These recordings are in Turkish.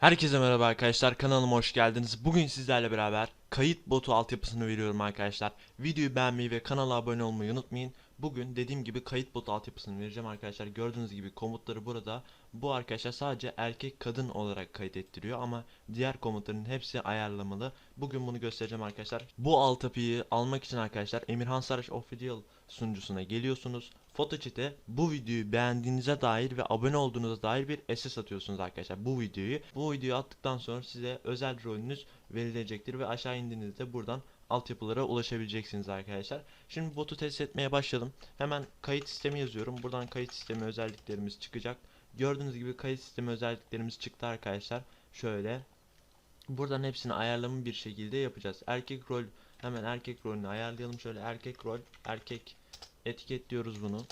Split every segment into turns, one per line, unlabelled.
Herkese merhaba arkadaşlar kanalıma hoş geldiniz. Bugün sizlerle beraber kayıt botu altyapısını veriyorum arkadaşlar. Videoyu beğenmeyi ve kanala abone olmayı unutmayın. Bugün dediğim gibi kayıt botu altyapısını vereceğim arkadaşlar. Gördüğünüz gibi komutları burada. Bu arkadaşlar sadece erkek kadın olarak kaydettiriyor ama diğer komutların hepsi ayarlamalı. Bugün bunu göstereceğim arkadaşlar. Bu altyapıyı almak için arkadaşlar Emirhan Saraç Official sunucusuna geliyorsunuz. Photochat'e bu videoyu beğendiğinize dair ve abone olduğunuza dair bir SS atıyorsunuz arkadaşlar bu videoyu. Bu videoyu attıktan sonra size özel rolünüz verilecektir ve aşağı indiğinizde buradan altyapılara ulaşabileceksiniz arkadaşlar. Şimdi botu test etmeye başlayalım. Hemen kayıt sistemi yazıyorum. Buradan kayıt sistemi özelliklerimiz çıkacak. Gördüğünüz gibi kayıt sistemi özelliklerimiz çıktı arkadaşlar. Şöyle. Buradan hepsini ayarlama bir şekilde yapacağız. Erkek rol hemen erkek rolünü ayarlayalım. Şöyle erkek rol, erkek etiketliyoruz bunu.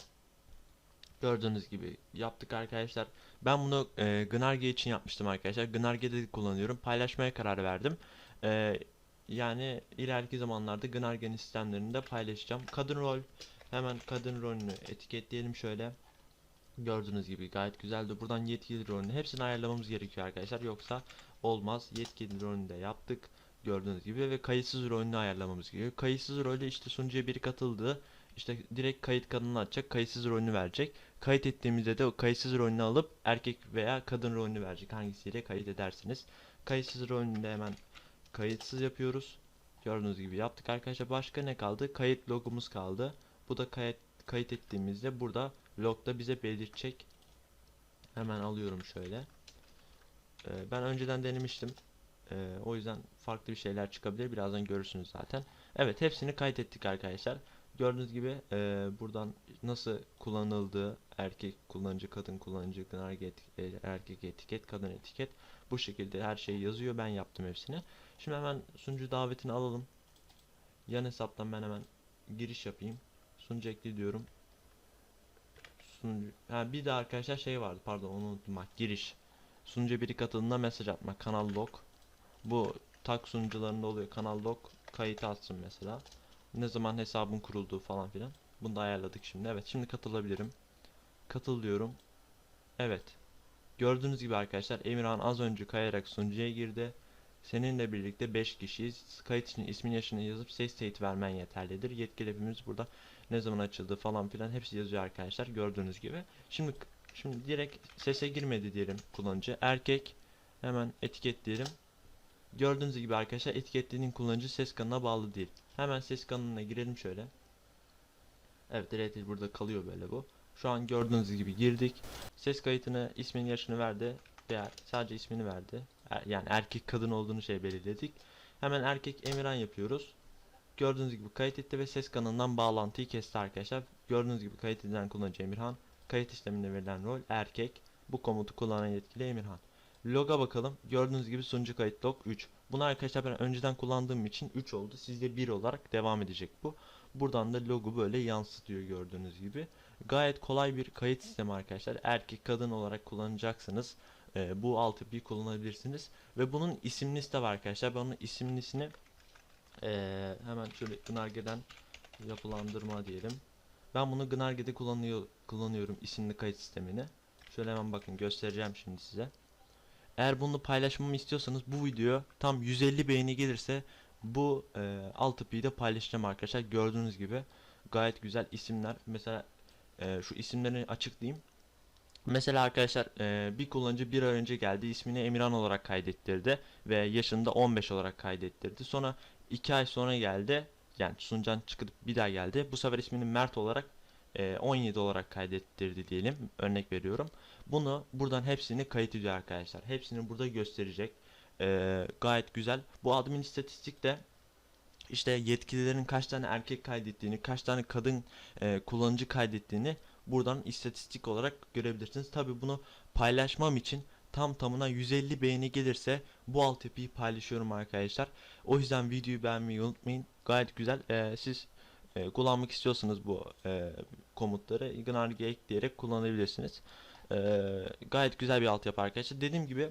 Gördüğünüz gibi yaptık arkadaşlar. Ben bunu e, Gnarge için yapmıştım arkadaşlar. Gnarge'de de kullanıyorum. Paylaşmaya karar verdim. E, yani ileriki zamanlarda Gnarge'nin sistemlerini paylaşacağım. Kadın rol hemen kadın rolünü etiketleyelim şöyle. Gördüğünüz gibi gayet güzeldi. Buradan yetkili rolünü hepsini ayarlamamız gerekiyor arkadaşlar. Yoksa olmaz. Yetkili rolünü de yaptık. Gördüğünüz gibi ve kayıtsız rolünü ayarlamamız gerekiyor. Kayıtsız rolü işte sunucuya biri katıldı. İşte direkt kayıt kanalını açacak. Kayıtsız rolünü verecek. Kayıt ettiğimizde de o kayıtsız rolünü alıp erkek veya kadın rolünü verecek. Hangisiyle kayıt edersiniz. Kayıtsız rolünü de hemen kayıtsız yapıyoruz. Gördüğünüz gibi yaptık arkadaşlar. Başka ne kaldı? Kayıt logumuz kaldı. Bu da kayıt kayıt ettiğimizde burada logda bize belirtecek. Hemen alıyorum şöyle. Ee, ben önceden denemiştim. Ee, o yüzden farklı bir şeyler çıkabilir. Birazdan görürsünüz zaten. Evet hepsini kaydettik arkadaşlar. Gördüğünüz gibi e, buradan nasıl kullanıldığı erkek kullanıcı, kadın kullanıcı, erkek etiket, kadın etiket bu şekilde her şey yazıyor. Ben yaptım hepsini. Şimdi hemen sunucu davetini alalım. Yan hesaptan ben hemen giriş yapayım. Sunucu ekle diyorum. Sunucu. Ha bir de arkadaşlar şey vardı. Pardon onu unuttum bak. Giriş. Sunucuya biri katıldığında mesaj atmak. Kanal log. Bu tak sunucularında oluyor. Kanal log kayıt atsın mesela. Ne zaman hesabın kurulduğu falan filan. Bunu da ayarladık şimdi. Evet şimdi katılabilirim. Katıl diyorum. Evet. Gördüğünüz gibi arkadaşlar Emirhan az önce kayarak sunucuya girdi. Seninle birlikte 5 kişiyiz. Kayıt için ismin yaşını yazıp ses teyit vermen yeterlidir. Yetkili hepimiz burada ne zaman açıldı falan filan hepsi yazıyor arkadaşlar gördüğünüz gibi. Şimdi şimdi direkt sese girmedi diyelim kullanıcı. Erkek hemen etiketleyelim. Gördüğünüz gibi arkadaşlar etiketlediğin kullanıcı ses kanalına bağlı değil. Hemen ses kanalına girelim şöyle. Evet direkt burada kalıyor böyle bu. Şu an gördüğünüz gibi girdik. Ses kayıtını ismini yaşını verdi. Veya sadece ismini verdi. Er- yani erkek kadın olduğunu şey belirledik. Hemen erkek Emirhan yapıyoruz. Gördüğünüz gibi kayıt etti ve ses kanalından bağlantıyı kesti arkadaşlar. Gördüğünüz gibi kayıt edilen kullanıcı Emirhan. Kayıt işleminde verilen rol erkek. Bu komutu kullanan yetkili Emirhan. Log'a bakalım. Gördüğünüz gibi sunucu kayıt log 3. Bunu arkadaşlar ben önceden kullandığım için 3 oldu. Sizde 1 olarak devam edecek bu. Buradan da logo böyle yansıtıyor gördüğünüz gibi. Gayet kolay bir kayıt sistemi arkadaşlar. Erkek kadın olarak kullanacaksınız. Ee, bu altyapıyı kullanabilirsiniz. Ve bunun isimlisi de var arkadaşlar. Ben onun isimlisini ee, hemen şöyle Gnarge'den yapılandırma diyelim. Ben bunu Gnarge'de kullanıyor, kullanıyorum isimli kayıt sistemini. Şöyle hemen bakın göstereceğim şimdi size. Eğer bunu paylaşmamı istiyorsanız bu video tam 150 beğeni gelirse bu e, altyapıyı da paylaşacağım arkadaşlar. Gördüğünüz gibi gayet güzel isimler. Mesela e, şu isimlerini açıklayayım. Mesela arkadaşlar e, bir kullanıcı bir ay önce geldi ismini Emirhan olarak kaydettirdi ve yaşında 15 olarak kaydettirdi. Sonra 2 ay sonra geldi yani sunucan çıkıp bir daha geldi. Bu sefer ismini Mert olarak e, 17 olarak kaydettirdi diyelim. Örnek veriyorum. Bunu buradan hepsini kayıt ediyor arkadaşlar. Hepsini burada gösterecek. E, gayet güzel. Bu admin istatistik de işte yetkililerin kaç tane erkek kaydettiğini, kaç tane kadın e, kullanıcı kaydettiğini buradan istatistik olarak görebilirsiniz. Tabi bunu paylaşmam için tam tamına 150 beğeni gelirse bu altyapıyı paylaşıyorum arkadaşlar. O yüzden videoyu beğenmeyi unutmayın. Gayet güzel. E, siz e, kullanmak istiyorsanız bu e, komutları Gnarge ekleyerek kullanabilirsiniz. E, gayet güzel bir altyapı arkadaşlar. Dediğim gibi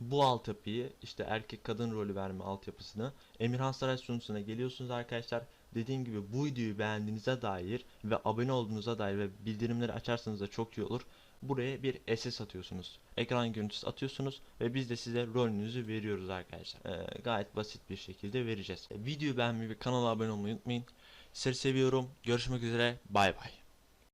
bu altyapıyı işte erkek kadın rolü verme altyapısını Emirhan Saray sunucusuna geliyorsunuz arkadaşlar. Dediğim gibi bu videoyu beğendiğinize dair ve abone olduğunuza dair ve bildirimleri açarsanız da çok iyi olur. Buraya bir SS atıyorsunuz. Ekran görüntüsü atıyorsunuz ve biz de size rolünüzü veriyoruz arkadaşlar. Ee, gayet basit bir şekilde vereceğiz. Videoyu beğenmeyi ve kanala abone olmayı unutmayın. Sizleri seviyorum. Görüşmek üzere. Bay bay.